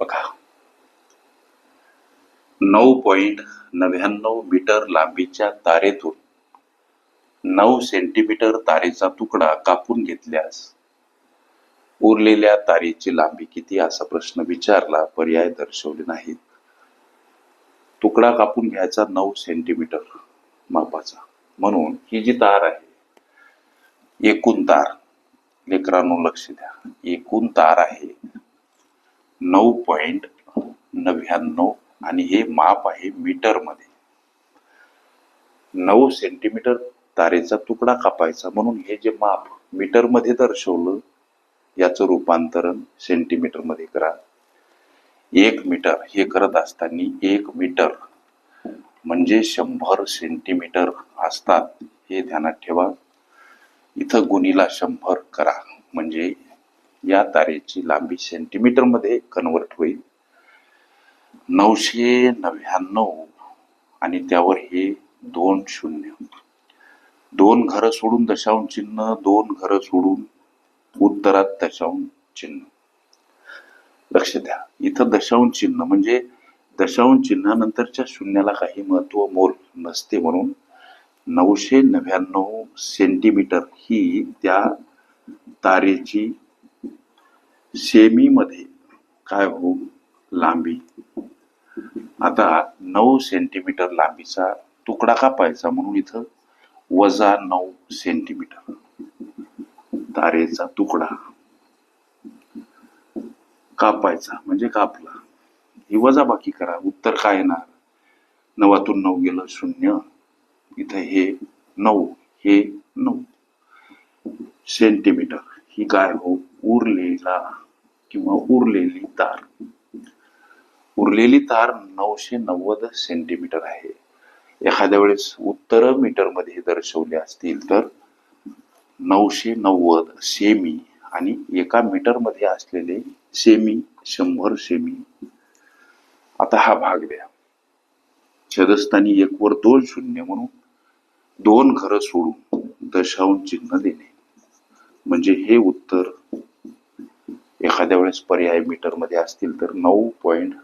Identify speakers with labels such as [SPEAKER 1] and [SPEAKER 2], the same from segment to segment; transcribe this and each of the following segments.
[SPEAKER 1] बघा. नऊ पॉईंट नव्याण्णव मीटर लांबीच्या तारेतून नऊ सेंटीमीटर तारेचा तुकडा कापून घेतल्यास उरलेल्या तारेची लांबी किती असा प्रश्न विचारला पर्याय दर्शवले नाहीत. तुकडा कापून घ्यायचा नऊ सेंटीमीटर मापाचा. म्हणून ही जी तार आहे एकूण तार लेकरांनो लक्ष द्या. एकूण तार आहे नऊ पॉईंट नव्याण्णव आणि हे माप आहे मीटरमध्ये. नऊ सेंटीमीटर तारेचा तुकडा कापायचा म्हणून हे जे माप मीटरमध्ये दर्शवलं याचं रूपांतरण सेंटीमीटरमध्ये करा. एक मीटर हे करत असताना एक मीटर म्हणजे शंभर सेंटीमीटर असतात हे ध्यानात ठेवा. इथं गुणीला शंभर करा म्हणजे या तारेची लांबी सेंटीमीटरमध्ये कन्वर्ट होईल. नऊशे नव्याण्णव आणि त्यावर हे दोन शून्य. दोन घरं सोडून दशांश चिन्ह दोन घरं सोडून उत्तरात दशांश चिन्ह. लक्ष द्या इथं दशांश चिन्ह म्हणजे दशांश चिन्हानंतरच्या शून्याला काही महत्त्व मोल नसते म्हणून नऊशे नव्याण्णव सेंटीमीटर ही त्या तारेची सेमी मध्ये काय हो? लांबी. आता नऊ सेंटीमीटर लांबीचा तुकडा कापायचा म्हणून इथं वजा नऊ सेंटीमीटर. तारेचा तुकडा कापायचा म्हणजे कापला. ही वजा बाकी करा उत्तर काय येणार? नवातून नऊ गेलं शून्य. इथं हे नऊ हे नऊ. सेंटीमीटर ही काय हो? उरलेला किंवा उरलेली तार. उरलेली तार नऊशे नव्वद सेंटीमीटर आहे. एखाद्या वेळेस उत्तर मीटरमध्ये दर्शवले असतील तर नऊशे नव्वद सेमी आणि एका मीटरमध्ये असलेले सेमी शंभर सेमी आता हा भाग द्या. छदस्थानी एक वर दोन शून्य म्हणून दोन घरं सोडून दशांश चिन्ह देणे. म्हणजे हे उत्तर एखाद्या वेळेस पर्याय मीटरमध्ये असतील तर नऊ पॉईंट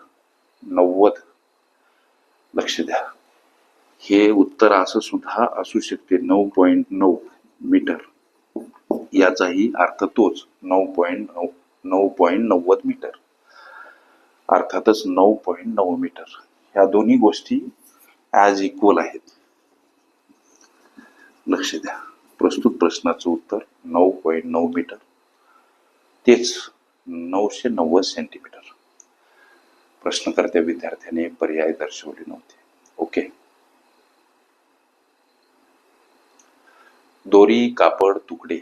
[SPEAKER 1] नव्वद लक्ष द्या. हे उत्तर असं सुद्धा असू शकते नऊ पॉईंट नऊ मीटर याचाही अर्थ तोच नऊ पॉईंट नऊ नऊ पॉईंट नव्वद मीटर अर्थातच नऊ पॉईंट नऊ मीटर ह्या दोन्ही गोष्टी ॲज इक्वल आहेत. लक्ष द्या. प्रस्तुत प्रश्नाचं उत्तर नऊ पॉईंट नऊ मीटर तेच नऊशे नव्वद सेंटीमीटर प्रश्नकर्त्या विद्यार्थ्याने पर्याय दर्शवले नव्हते. ओके दोरी कापड तुकडे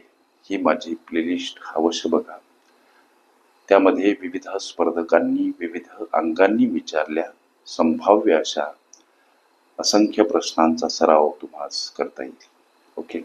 [SPEAKER 1] ही माझी प्लेलिस्ट अवश्य बघा. त्यामध्ये विविध स्पर्धकांनी विविध अंगांनी विचारल्या संभाव्य अशा असंख्य प्रश्नांचा सराव तुम्हाला करता येईल. ओके